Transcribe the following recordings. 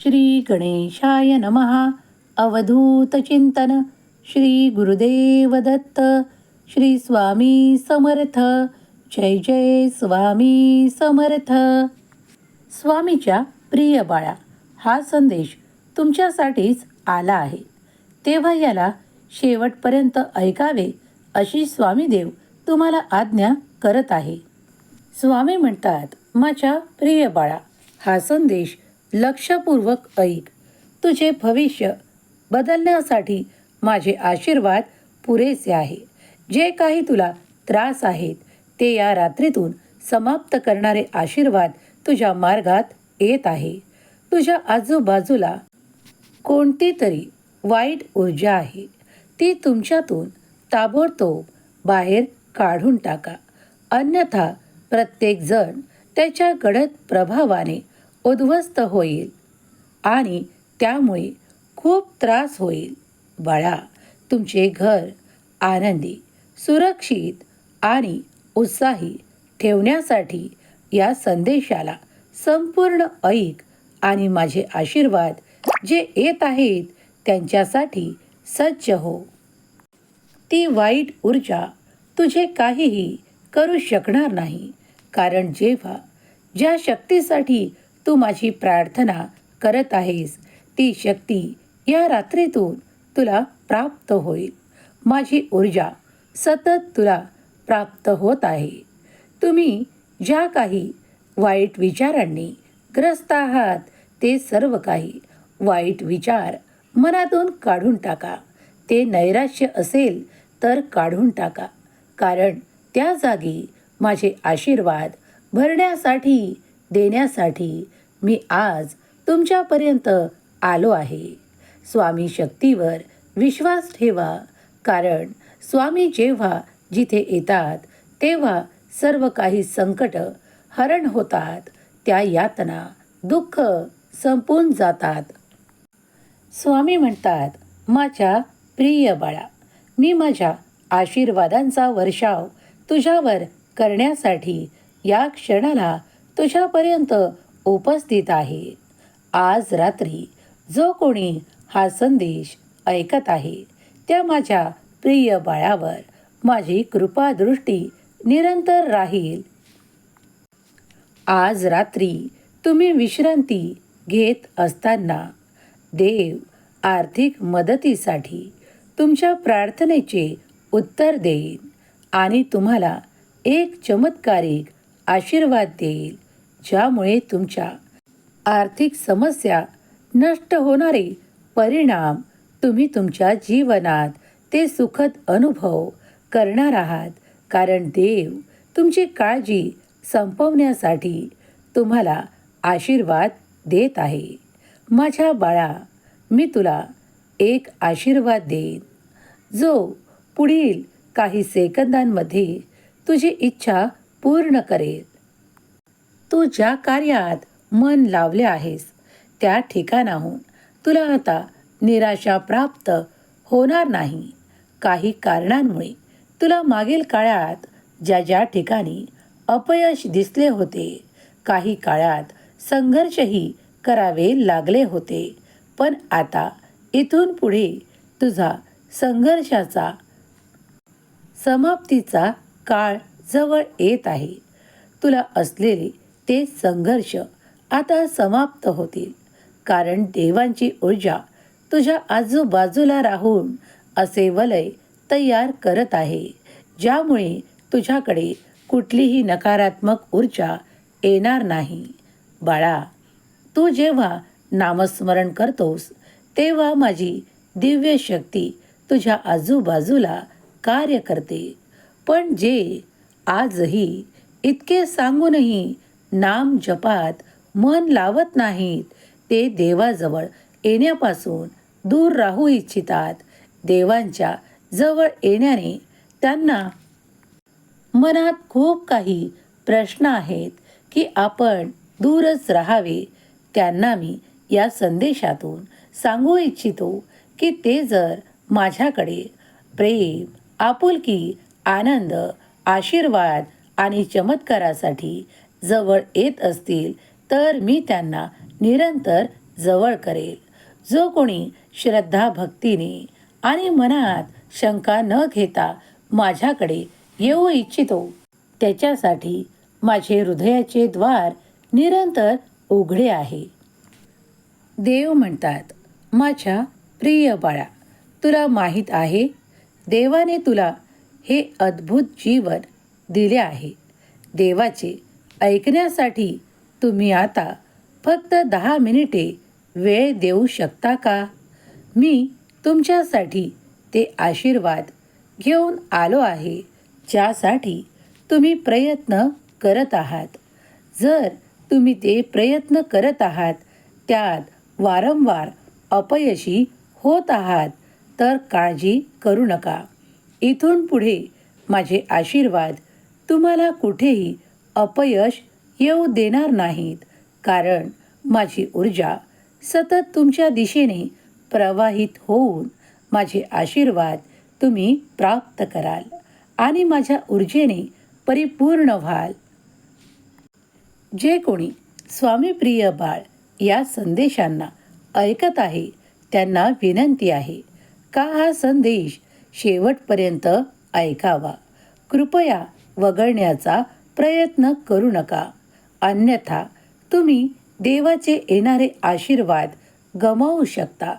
श्री गणेशाय नमहा अवधूत चिंतन. श्री गुरुदेव दत्त. श्री स्वामी समर्थ. जय जय स्वामी समर्थ. स्वामीच्या प्रिय बाळा हा संदेश तुमच्यासाठीच आला आहे. तेव्हा याला शेवटपर्यंत ऐकावे अशी स्वामीदेव तुम्हाला आज्ञा करत आहे. स्वामी म्हणतात माझ्या प्रिय बाळा हा संदेश लक्षपूर्वक ऐक. तुझे भविष्य बदलण्यासाठी माझे आशीर्वाद पुरेसे आहे. जे काही तुला त्रास आहेत ते या रात्रीतून समाप्त करणारे आशीर्वाद तुझ्या मार्गात येत आहे. तुझ्या आजूबाजूला कोणती तरी वाईट ऊर्जा आहे ती तुमच्यातून ताबडतोब बाहेर काढून टाका. अन्यथा प्रत्येकजण त्याच्या गडद प्रभावाने उद्ध्वस्त होईल आणि त्यामुळे खूप त्रास होईल. बाळा तुमचे घर आनंदी सुरक्षित आणि उत्साही ठेवण्यासाठी या संदेशाला संपूर्ण ऐक आणि माझे आशीर्वाद जे येत आहेत त्यांच्यासाठी सज्ज हो. ती वाईट ऊर्जा तुझे काहीही करू शकणार नाही. कारण जेव्हा ज्या शक्तीसाठी तू माझी प्रार्थना करत आहेस. ती शक्ती या रात्रीतून तुला प्राप्त होईल. माझी ऊर्जा सतत तुला प्राप्त होत आहे. तुम्ही ज्या काही वाईट विचारांनी ग्रस्त आहात ते सर्व काही वाईट विचार मनातून काढून टाका. ते नैराश्य असेल तर काढून टाका. कारण त्या जागी माझे आशीर्वाद भरण्यासाठी देण्यासाठी मी आज तुमच्यापर्यंत आलो आहे. स्वामी शक्तीवर विश्वास ठेवा कारण स्वामी जेव्हा जिथे येतात तेव्हा सर्व काही संकट हरण होतात. त्या यातना दुःख संपून जातात. स्वामी म्हणतात माझ्या प्रिय बाळा मी माझ्या आशीर्वादांचा वर्षाव तुझ्यावर करण्यासाठी या क्षणाला तुझ्यापर्यंत उपस्थित आहे आज रात्री जो कोणी हा संदेश ऐकत आहे त्या माझ्या प्रिय बाळावर माझी कृपादृष्टी निरंतर राहील. आज रात्री तुम्ही विश्रांती घेत असताना देव आर्थिक मदतीसाठी तुमच्या प्रार्थनेचे उत्तर देईल आणि तुम्हाला एक चमत्कारिक आशीर्वाद देईल. ज्यामुळे तुमच्या आर्थिक समस्या नष्ट होणारे परिणाम तुम्ही तुमच्या जीवनात ते सुखद अनुभव करणार आहात. कारण देव तुमची काळजी संपवण्यासाठी तुम्हाला आशीर्वाद देत आहे. माझ्या बाळा मी तुला एक आशीर्वाद देईन. जो पुढील काही सेकंदांमध्ये तुझी इच्छा पूर्ण करेल. तू ज्या कार्यात मन लावले आहेस त्या ठिकाणाहून तुला आता निराशा प्राप्त होणार नाही. काही कारणांमुळे तुला मागील काळात ज्या ज्या ठिकाणी अपयश दिसले होते काही काळात संघर्षही करावे लागले होते. पण आता इथून पुढे तुझा संघर्षाचा समाप्तीचा काळ जवळ येत आहे. तुला असलेली ते संघर्ष आता समाप्त होतील. कारण देवांची ऊर्जा तुझ्या आजूबाजूला राहून असे वलय तयार करत आहे ज्यामुळे तुझ्याकडे कुठलीही नकारात्मक ऊर्जा येणार नाही. बाळा तू जेव्हा नामस्मरण करतोस तेव्हा माझी दिव्य शक्ती तुझ्या आजूबाजूला कार्य करते. पण जे आजही इतके सांगूनही नाम जपात मन लावत नाहीत. ते देवाजवळ येण्यापासून दूर राहू इच्छितात. देवांच्या जवळ येण्याने त्यांना मनात खूप काही प्रश्न आहेत की आपण दूरच राहावे. त्यांना मी या संदेशातून सांगू इच्छितो की ते जर माझ्याकडे प्रेम आपुलकी आनंद आशीर्वाद आणि चमत्कारासाठी जवळ येत असतील तर मी त्यांना निरंतर जवळ करेल. जो कोणी श्रद्धा भक्तीने आणि मनात शंका न घेता माझ्याकडे येऊ इच्छितो त्याच्यासाठी माझे हृदयाचे द्वार निरंतर उघडे आहे. देव म्हणतात माझ्या प्रिय बाळा तुला माहीत आहे देवाने तुला हे अद्भुत जीवन दिले आहे. देवाचे ऐकण्यासाठी तुम्ही आता फक्त दहा मिनिटे वेळ देऊ शकता का? मी तुमच्यासाठी ते आशीर्वाद घेऊन आलो आहे ज्यासाठी तुम्ही प्रयत्न करत आहात. जर तुम्ही ते प्रयत्न करत आहात त्यात वारंवार अपयशी होत आहात तर काळजी करू नका. इथून पुढे माझे आशीर्वाद तुम्हाला कुठेही अपयश येऊ देणार नाहीत. कारण माझी ऊर्जा सतत तुमच्या दिशेने प्रवाहित होऊन माझे आशीर्वाद तुम्ही प्राप्त कराल आणि माझ्या ऊर्जेने परिपूर्ण व्हाल. जे कोणी स्वामीप्रिय बाळ या संदेशांना ऐकत आहे त्यांना विनंती आहे का हा संदेश शेवटपर्यंत ऐकावा? कृपया वगळण्याचा प्रयत्न करू नका. अन्यथा तुम्ही देवाचे येणारे आशीर्वाद गमावू शकता.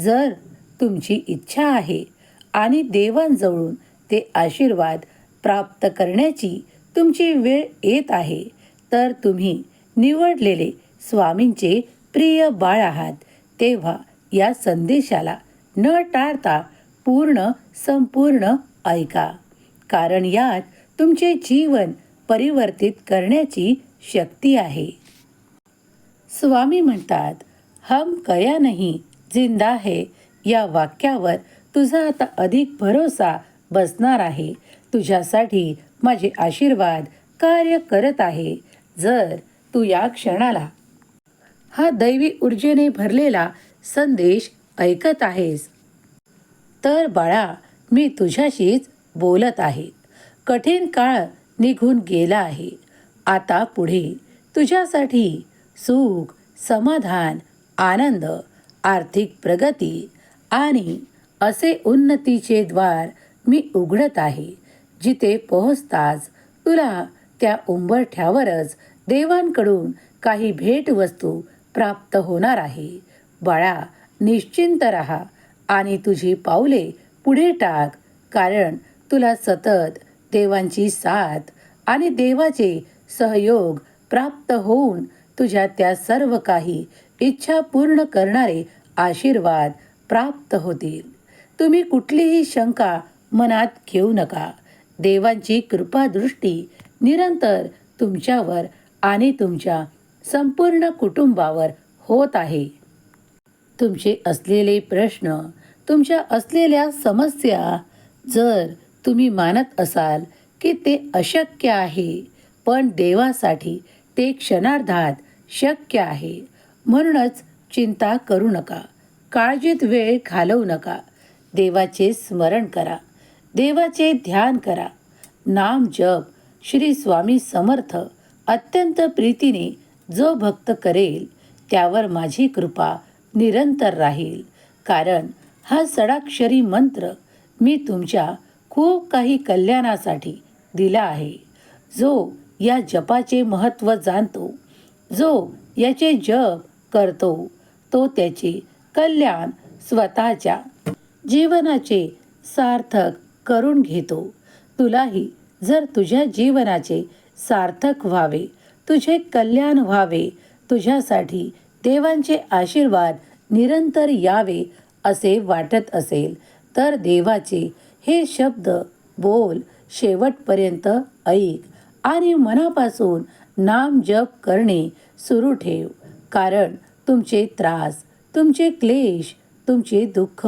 जर तुमची इच्छा आहे आणि देवांजवळून ते आशीर्वाद प्राप्त करण्याची तुमची वेळ येत आहे तर तुम्ही निवडलेले स्वामींचे प्रिय बाळ आहात. तेव्हा या संदेशाला न टाळता पूर्ण संपूर्ण ऐका. कारण यात तुमचे जीवन परिवर्तित करण्याची शक्ती आहे. स्वामी म्हणतात हम कया नाही जिंदा है. या वाक्यावर तुझा आता अधिक भरोसा बसणार आहे. तुझ्यासाठी माझे आशीर्वाद कार्य करत आहे जर तू या क्षणाला. हा दैवी ऊर्जेने भरलेला संदेश ऐकत आहेस. तर बाळा मी तुझ्याशीच बोलत आहे. कठीण काळ निघून गेला आहे. आता पुढे तुझ्यासाठी सुख समाधान आनंद आर्थिक प्रगती आणि असे उन्नतीचे द्वार मी उघडत आहे जिथे पोहोचताच तुला त्या उंबरठ्यावरच देवांकडून काही भेटवस्तू प्राप्त होणार आहे. बाळा निश्चिंत राहा आणि तुझी पावले पुढे टाक कारण तुला सतत देवांची साथ आणि देवाचे सहयोग प्राप्त होऊन तुझ्या त्या सर्व काही इच्छा पूर्ण करणारे आशीर्वाद प्राप्त होतील. तुम्ही कुठलीही शंका मनात घेऊ नका. देवांची कृपादृष्टी निरंतर तुमच्यावर आणि तुमच्या संपूर्ण कुटुंबावर होत आहे. तुमचे असलेले प्रश्न तुमच्या असलेल्या समस्या जर तुम्ही मानत असाल की ते अशक्य आहे पण देवासाठी ते क्षणार्धात शक्य आहे. म्हणूनच चिंता करू नका काळजीत वेळ घालवू नका. देवाचे स्मरण करा देवाचे ध्यान करा. नाम जप श्री स्वामी समर्थ अत्यंत प्रीतीने जो भक्त करेल त्यावर माझी कृपा निरंतर राहील. कारण हा सडाक्षरी मंत्र मी तुमच्या खूप काही कल्याणासाठी दिला आहे. जो या जपाचे महत्त्व जाणतो जो याचे जप करतो तो त्याचे कल्याण स्वतःच्या जीवनाचे सार्थक करून घेतो. तुलाही जर तुझ्या जीवनाचे सार्थक व्हावे तुझे कल्याण व्हावे तुझ्यासाठी देवांचे आशीर्वाद निरंतर यावे असे वाटत असेल तर देवाचे हे शब्द बोल शेवटपर्यंत ऐक आणि मनापासून नाम जप करणे सुरू ठेव. कारण तुमचे त्रास तुमचे क्लेश तुमचे दुःख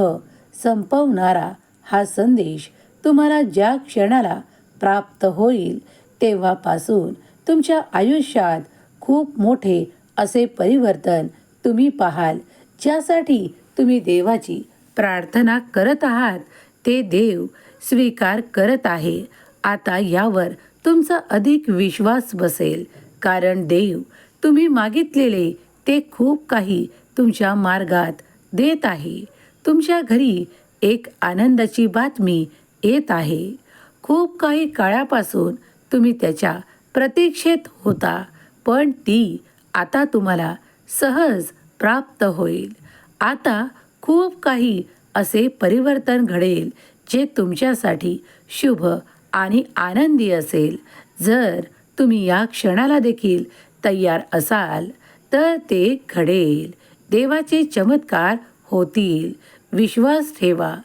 संपवणारा हा संदेश तुम्हाला ज्या क्षणाला प्राप्त होईल तेव्हापासून तुमच्या आयुष्यात खूप मोठे असे परिवर्तन तुम्ही पाहाल ज्यासाठी तुम्ही देवाची प्रार्थना करत आहात ते देव स्वीकार करत आहे. आता यावर तुमचा अधिक विश्वास बसेल. कारण देव तुम्ही मागितलेले ते खूप काही तुमच्या मार्गात देत आहे. तुमच्या घरी एक आनंदाची बातमी येत आहे. खूप काही काळापासून तुम्ही त्याच्या प्रतीक्षेत होता पण ती आता तुम्हाला सहज प्राप्त होईल. आता खूप काही असे परिवर्तन घडेल जे तुमच्यासाठी शुभ आणि आनंदी असेल. जर तुम्ही या क्षणाला देखील तयार असाल तर ते घडेल. देवाचे चमत्कार होतील. विश्वास ठेवा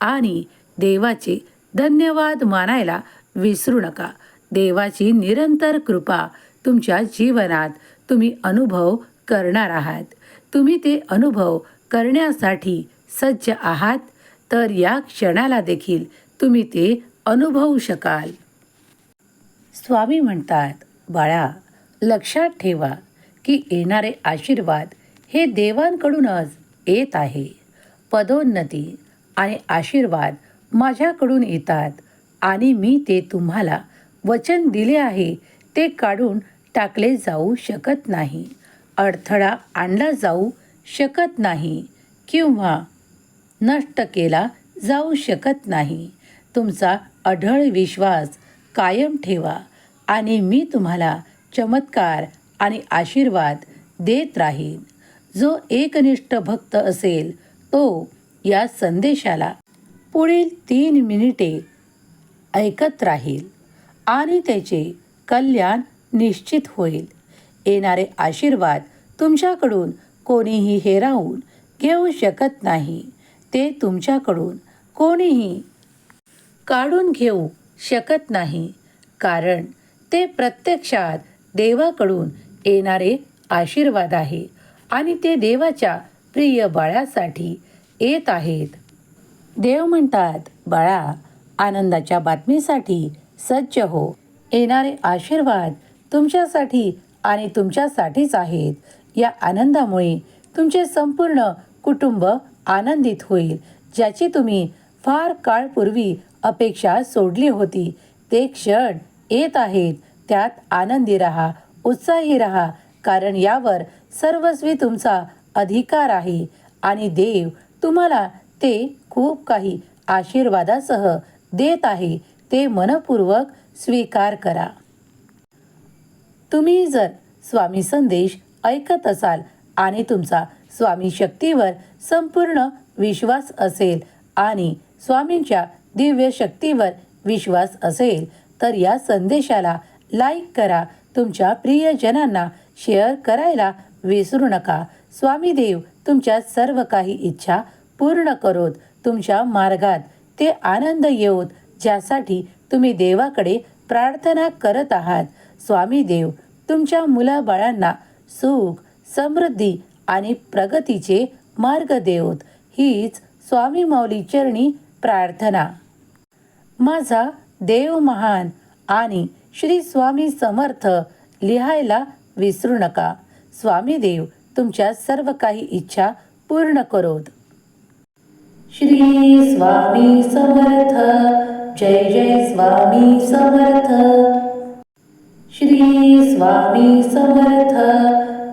आणि देवाचे धन्यवाद मानायला विसरू नका. देवाची निरंतर कृपा तुमच्या जीवनात तुम्ही अनुभव करणार आहात. तुम्ही ते अनुभव करण्यासाठी सज्ज आहात तर या क्षणाला देखील तुम्ही ते अनुभवू शकाल. स्वामी म्हणतात बाळा लक्षात ठेवा की येणारे आशीर्वाद हे देवांकडूनच येत आहे. पदोन्नती आणि आशीर्वाद माझ्याकडून येतात आणि मी ते तुम्हाला वचन दिले आहे ते काढून टाकले जाऊ शकत नाही अडथळा आणला जाऊ शकत नाही किंवा नष्ट केला जाऊ शकत नाही. तुमचा अढळ विश्वास कायम ठेवा आणि मी तुम्हाला चमत्कार आणि आशीर्वाद देत राहीन. जो एकनिष्ठ भक्त असेल तो या संदेशाला पुढील तीन मिनिटे ऐकत राहील आणि त्याचे कल्याण निश्चित होईल. येणारे आशीर्वाद तुमच्याकडून कोणीही हेरावून घेऊ शकत नाही. ते तुमच्याकडून कोणीही काढून घेऊ शकत नाही. कारण ते प्रत्यक्षात देवाकडून येणारे आशीर्वाद आहे आणि ते देवाच्या प्रिय बाळासाठी येत आहेत. देव म्हणतात बाळा आनंदाच्या बातमीसाठी सज्ज हो. येणारे आशीर्वाद तुमच्यासाठी आणि तुमच्यासाठीच आहेत. या आनंदामुळे तुमचे संपूर्ण कुटुंब आनंदित होईल ज्याची तुम्ही फार काळपूर्वी अपेक्षा सोडली होती. ते क्षण येत आहेत त्यात आनंदी राहा उत्साही राहा कारण यावर सर्वस्वी तुमचा अधिकार आहे आणि देव तुम्हाला ते खूप काही आशीर्वादासह देत आहे ते मनपूर्वक स्वीकार करा. तुम्ही जर स्वामी संदेश ऐकत असाल आणि तुमचा स्वामी शक्तीवर संपूर्ण विश्वास असेल आणि स्वामींच्या दिव्य शक्तीवर विश्वास असेल तर या संदेशाला लाईक करा. तुमच्या प्रियजनांना शेअर करायला विसरू नका. स्वामी देव तुमच्या सर्व काही इच्छा पूर्ण करोत. तुमच्या मार्गात ते आनंद येऊत ज्यासाठी तुम्ही देवाकडे प्रार्थना करत आहात. स्वामी देव तुमच्या मुलाबाळांना सुख समृद्धी आणि प्रगतीचे मार्ग देवत. हीच स्वामी माऊली चरणी प्रार्थना. माझा देव महान आणि श्री स्वामी समर्थ लिहायला विसरू नका. स्वामी देव तुमच्या सर्व काही इच्छा पूर्ण करोत. श्री स्वामी समर्थ जय जय स्वामी समर्थ. श्री स्वामी समर्थ